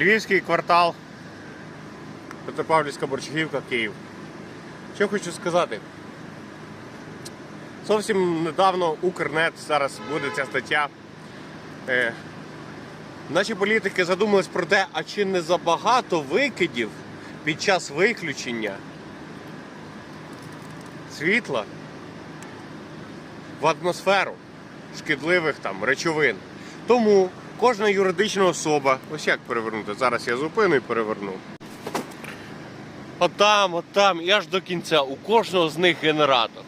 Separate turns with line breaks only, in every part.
Львівський квартал, Петропавлівська Борчагівка, Київ. Що хочу сказати? Зовсім недавно Укрнет, зараз буде ця стаття. Е, наші політики задумались про те, а чи не забагато викидів під час виключення світла в атмосферу шкідливих там речовин. Тому кожна юридична особа, ось як перевернути? Зараз я зупину і переверну. Отам, отам, і аж до кінця. У кожного з них генератор.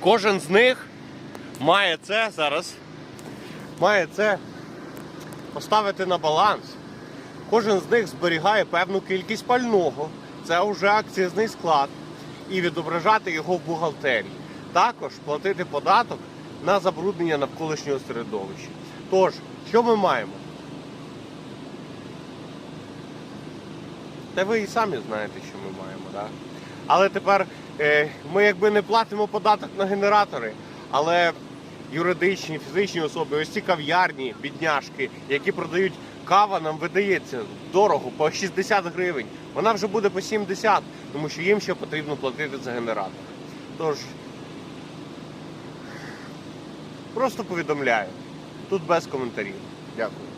Кожен з них має це зараз, має це поставити на баланс. Кожен з них зберігає певну кількість пального. Це вже акцизний склад. І відображати його в бухгалтерії. Також платити податок на забруднення навколишнього середовища. Тож, що ми маємо? Та ви і самі знаєте, що ми маємо, так? Але тепер е, ми якби не платимо податок на генератори, але юридичні, фізичні особи, ось ці кав'ярні, бідняшки, які продають кава, нам видається дорого, по 60 гривень. Вона вже буде по 70, тому що їм ще потрібно платити за генератор. Тож, просто повідомляю. Тут без коментарів. Дякую.